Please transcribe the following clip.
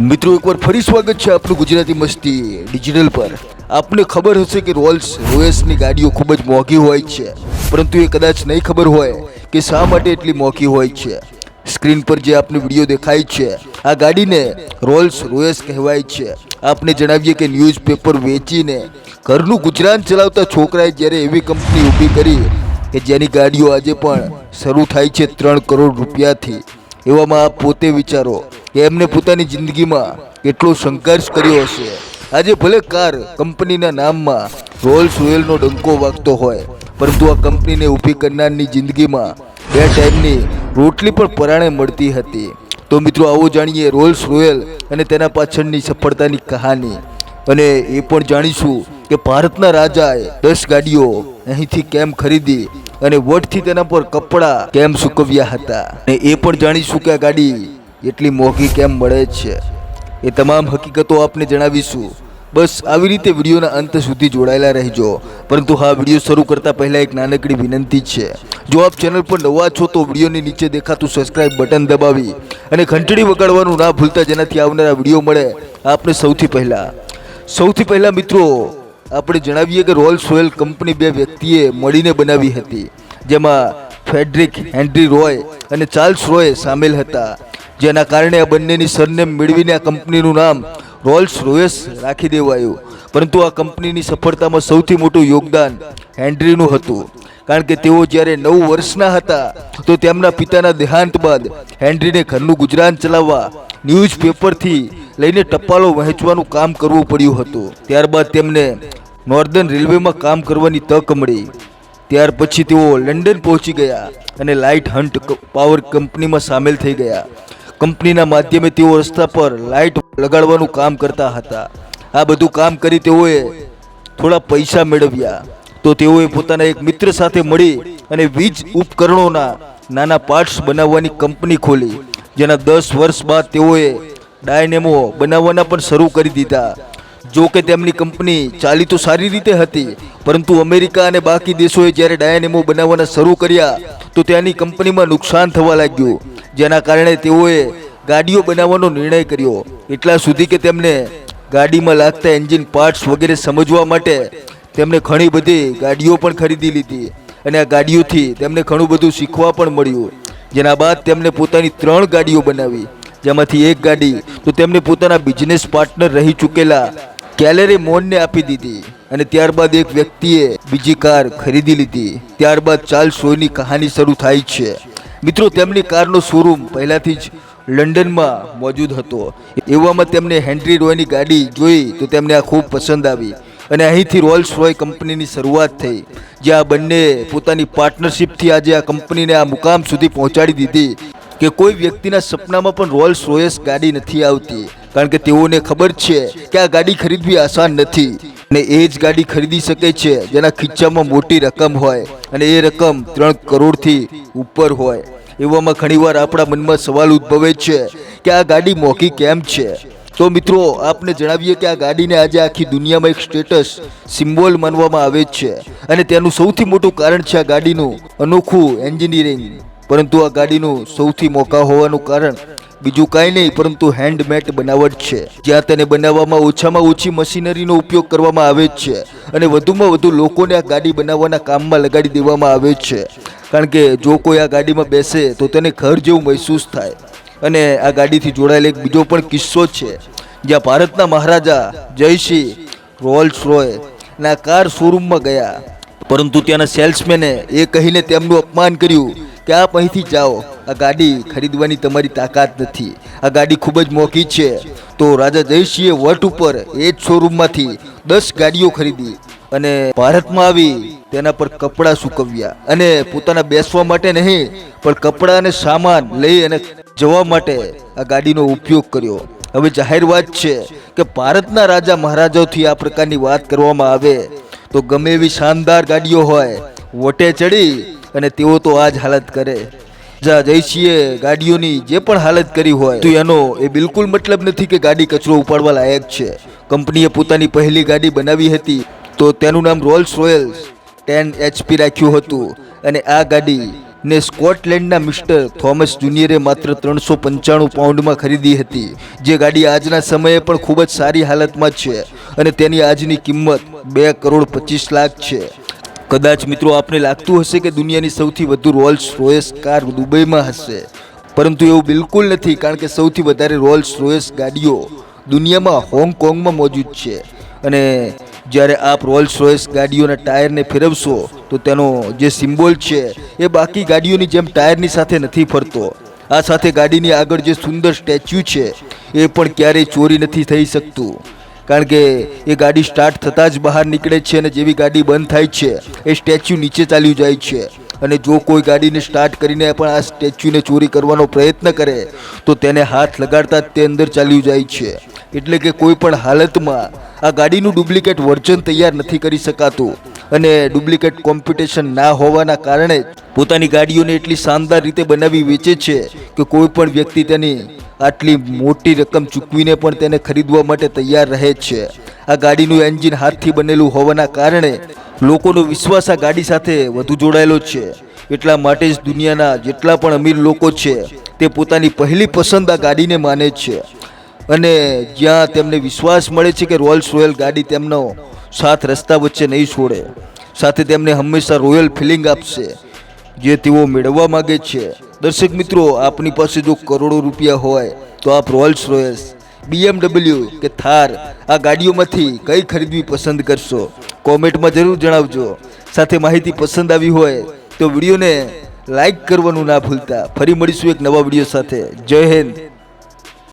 મિત્રો, એકવાર ફરી સ્વાગત છે આપનું ગુજરાતી મસ્તી ડિજિટલ પર. આપને ખબર હશે કે રોલ્સ રોયસની ગાડીઓ ખૂબ જ મોંઘી હોય છે. પરંતુ એ કદાચ નહીં ખબર હોય કે શા માટે એટલી મોંઘી હોય છે. સ્ક્રીન પર જે આપને વીડિયો દેખાય છે, આ ગાડીને રોલ્સ રોયસ કહેવાય છે. આપને જણાવીએ કે ન્યૂઝપેપર વેચીને ઘરનું ગુજરાન ચલાવતા છોકરાએ જ્યારે એવી કંપની ઊભી કરી કે જેની ગાડીઓ આજે પણ શરૂ થાય છે ત્રણ કરોડ રૂપિયાથી. એવામાં આપ પોતે વિચારો એમને પોતાની જિંદગીમાં કેટલો સંઘર્ષ કર્યો હશે. આજે ભલે કાર કંપનીના નામમાં રોલ્સ રોયલનો ડંકો વાગતો હોય, પરંતુ આ કંપનીને ઊભી કરનારની જિંદગીમાં બે ટાઈમની રોટલી પણ પરાણે મળતી હતી. તો મિત્રો, આવો જાણીએ રોલ્સ રોયલ અને તેના પાછળની સફળતાની કહાની. અને એ પણ જાણીશું કે ભારતના રાજાએ દસ ગાડીઓ અહીંથી કેમ ખરીદી અને વટથી તેના પર કપડાં કેમ સૂકવ્યા હતા. અને એ પણ જાણીશું કે આ ગાડી એટલી મોંઘી કેમ મળે છે? એ તમામ હકીકતો આપને જણાવીશું. બસ આવી રીતે વિડીયોના અંત સુધી જોડાયેલા રહેજો. પરંતુ હા, વીડિયો શરૂ કરતા પહેલાં એક નાનકડી વિનંતી છે. જો આપ ચેનલ પર નવા છો તો વિડીયોની નીચે દેખાતું સબસ્ક્રાઇબ બટન દબાવી અને ઘંટડી વગાડવાનું ના ભૂલતા જેનાથી આવનારા વીડિયો મળે આપને સૌથી પહેલાં. સૌથી પહેલાં મિત્રો, આપણે જણાવીએ કે રોલ્સ રોયલ કંપની બે વ્યક્તિએ મળીને બનાવી હતી, જેમાં ફેડરિક હેનરી રોય અને ચાર્લ્સ રોય સામેલ હતા. જેના કારણે આ બંનેની સરનેમ મેળવીને આ કંપનીનું નામ રોલ્સ રોયસ રાખી દેવાયું. પરંતુ આ કંપનીની સફળતામાં સૌથી મોટું યોગદાન હેન્ડ્રીનું હતું. કારણ કે તેઓ જ્યારે નવ વર્ષના હતા, તો તેમના પિતાના દેહાંત બાદ હેનરીને ઘરનું ગુજરાન ચલાવવા ન્યૂઝપેપરથી લઈને ટપાલો વહેંચવાનું કામ કરવું પડ્યું હતું. ત્યારબાદ તેમને નોર્ધન રેલવેમાં કામ કરવાની તક મળી. ત્યાર પછી તેઓ લંડન પહોંચી ગયા અને લાઇટ હન્ટ પાવર કંપનીમાં સામેલ થઈ ગયા. કંપનીના માધ્યમે તેઓ રસ્તા પર લાઇટ લગાડવાનું કામ કરતા હતા. આ બધું કામ કરી તેઓએ થોડા પૈસા મેળવ્યા. તો તેઓએ પોતાના એક મિત્ર સાથે મળી અને વીજ ઉપકરણોના નાના પાર્ટ્સ બનાવવાની કંપની ખોલી, જેના દસ વર્ષ બાદ તેઓએ ડાયનેમો બનાવવાના પણ શરૂ કરી દીધા. જો કે તેમની કંપની ચાલી તો સારી રીતે હતી, પરંતુ અમેરિકા અને બાકી દેશોએ જ્યારે ડાયનેમો બનાવવાના શરૂ કર્યા, તો ત્યાંની કંપનીમાં નુકસાન થવા લાગ્યું. જેના કારણે તેઓએ ગાડીઓ બનાવવાનો નિર્ણય કર્યો. એટલા સુધી કે તેમને ગાડીમાં લાગતા એન્જિન પાર્ટ્સ વગેરે સમજવા માટે તેમણે ઘણી બધી ગાડીઓ પણ ખરીદી લીધી અને આ ગાડીઓથી તેમને ઘણું બધું શીખવા પણ મળ્યું. જેના બાદ તેમણે પોતાની ત્રણ ગાડીઓ બનાવી. જેમાંથી એક ગાડી તો તેમને પોતાના બિઝનેસ પાર્ટનર રહી ચૂકેલા કેલેરી મોનને આપી દીધી અને ત્યારબાદ એક વ્યક્તિએ બીજી કાર ખરીદી લીધી. ત્યારબાદ ચાર્લ્સ રોયની કહાની શરૂ થાય છે. મિત્રો, તેમની કારનો શોરૂમ પહેલાથી જ લંડનમાં મોજૂદ હતો. એવામાં તેમને હેનરી રોયની ગાડી જોઈ તો તેમને આ ખૂબ પસંદ આવી અને અહીંથી રોલ્સ રોય કંપનીની શરૂઆત થઈ જ્યાં આ બંને પોતાની પાર્ટનરશિપથી આજે આ કંપનીને આ મુકામ સુધી પહોંચાડી દીધી કે કોઈ વ્યક્તિના સપનામાં પણ રોલ્સ રોયસ ગાડી નથી આવતી. કારણ કે તેઓને ખબર છે કે આ ગાડી ખરીદવી આસાન નથી અને એ જ ગાડી ખરીદી શકે છે જેના ખીચામાં મોટી રકમ હોય અને એ રકમ ત્રણ કરોડથી ઉપર હોય. એવામાં ઘણીવાર આપણા મનમાં સવાલ ઉદ્ભવે છે કે આ ગાડી મોંઘી કેમ છે? તો મિત્રો, આપને જણાવીએ કે આ ગાડીને આજે આખી દુનિયામાં એક સ્ટેટસ, સિમ્બોલ માનવામાં આવે છે અને તેનું સૌથી મોટું કારણ છે આ ગાડીનું અનોખું એન્જિનિયરિંગ. પરંતુ આ ગાડીનું સૌથી મોકા હોવાનું કારણ બીજું કાંઈ નહીં, પરંતુ હેન્ડમેડ બનાવટ છે. જ્યાં તેને બનાવવામાં ઓછામાં ઓછી મશીનરીનો ઉપયોગ કરવામાં આવે છે અને વધુમાં વધુ લોકોને આ ગાડી બનાવવાના કામમાં લગાડી દેવામાં આવે છે. કારણ કે જો કોઈ આ ગાડીમાં બેસે, તો તેને ઘર જેવું મહેસૂસ થાય. અને આ ગાડીથી જોડાયેલ એક બીજો પણ કિસ્સો છે, જ્યાં ભારતના મહારાજા જયસિંહ રોલ્સ રોય ના કાર શોરૂમમાં ગયા. પરંતુ ત્યાંના સેલ્સમેને એ કહીને તેમનું અપમાન કર્યું કે આપ અહીંથી જાઓ, આ ગાડી ખરીદવાની તમારી તાકાત નથી. આ ગાડી ખૂબ જ મોંઘી છે. તો રાજા જયસિંહે વટ ઉપર એ જ શોરૂમમાંથી દસ ગાડીઓ ખરીદી. અને ભારતમાં આવી તેના પર કપડાં સૂકવ્યા. અને પોતાના બેસવા માટે નહીં, પણ કપડાં અને સામાન લઈ અને જવા માટે આ ગાડીનો ઉપયોગ કર્યો. હવે જાહેર વાત છે કે ભારતના રાજા મહારાજાઓથી આ પ્રકારની વાત કરવામાં આવે તો ગમે એવી શાનદાર ગાડીઓ હોય, વોટે ચડી અને તેઓ તો આ જ હાલત કરે. જા જયસિંહે ગાડીઓની જે પણ હાલત કરી હોય, તો એનો એ બિલકુલ મતલબ નથી કે ગાડી કચરો ઉપાડવા લાયક છે. કંપનીએ પોતાની પહેલી ગાડી બનાવી હતી તો તેનું નામ રોલ્સ રોયલ્સ ટેન એચપી રાખ્યું હતું. અને આ ગાડી ને સ્કોટલેન્ડના મિસ્ટર થોમસ જુનિયરે માત્ર ત્રણસો પંચાણું પાઉન્ડમાં ખરીદી હતી. જે ગાડી આજના સમયે પણ ખૂબ જ સારી હાલતમાં છે અને તેની આજની કિંમત બે કરોડ પચીસ લાખ છે. કદાચ મિત્રો આપને લાગતું હશે કે દુનિયાની સૌથી વધુ રોલ્સ રોયસ કાર દુબઈમાં હશે. પરંતુ એવું બિલકુલ નથી, કારણ કે સૌથી વધારે રોલ્સ રોયસ ગાડીઓ દુનિયામાં હોંગકોંગમાં મોજૂદ છે. અને જ્યારે આપ રોલ્સ રોયસ ગાડીઓના ટાયરને ફેરવશો, તો તેનો જે સિમ્બોલ છે, એ બાકી ગાડીઓની જેમ ટાયરની સાથે નથી ફરતો. આ સાથે ગાડીની આગળ જે સુંદર સ્ટેચ્યુ છે, એ પણ ક્યારેય ચોરી નથી થઈ શકતું. કારણ કે એ ગાડી સ્ટાર્ટ થતાં જ બહાર નીકળે છે અને જેવી ગાડી બંધ થાય છે, એ સ્ટેચ્યુ નીચે ચાલ્યું જાય છે. અને જો કોઈ ગાડીને સ્ટાર્ટ કરીને પણ આ સ્ટેચ્યુને ચોરી કરવાનો પ્રયત્ન કરે, તો તેને હાથ લગાડતા તે અંદર ચાલ્યું જાય છે. એટલે કે કોઈ પણ હાલતમાં આ ગાડીનું ડુપ્લિકેટ વર્ઝન તૈયાર નથી કરી શકાતું. અને ડુપ્લિકેટ કોમ્પિટિશન ના હોવાના કારણે પોતાની ગાડીઓને એટલી શાનદાર રીતે બનાવી વેચે છે કે કોઈ પણ વ્યક્તિ તેની આટલી મોટી રકમ ચૂકવીને પણ તેને ખરીદવા માટે તૈયાર રહે છે. આ ગાડીનું એન્જિન હાથથી બનેલું હોવાના કારણે લોકોનો વિશ્વાસ આ ગાડી સાથે વધુ જોડાયેલો છે. એટલા માટે જ દુનિયાના જેટલા પણ અમીર લોકો છે, તે પોતાની પહેલી પસંદ આ ગાડીને માને છે. અને જ્યાં તેમને વિશ્વાસ મળે છે કે રોયલ્સ રોયલ ગાડી તેમનો સાથ રસ્તા વચ્ચે નહીં છોડે, સાથે તેમને હંમેશા રોયલ ફિલિંગ આપશે, જે તેઓ મેળવવા માગે છે. દર્શક મિત્રો, આપની પાસે જો કરોડો રૂપિયા હોય, તો આપ રોયલ્સ રોયલ્સ બીએમડબલ્યુ કે થાર, આ ગાડીઓમાંથી કઈ ખરીદવી પસંદ કરશો? કોમેન્ટમાં જરૂર જણાવજો. સાથે માહિતી પસંદ આવી હોય તો વિડીયોને લાઈક કરવાનું ના ભૂલતા. ફરી મળીશું એક નવા વીડિયો સાથે. જય હિન્દ.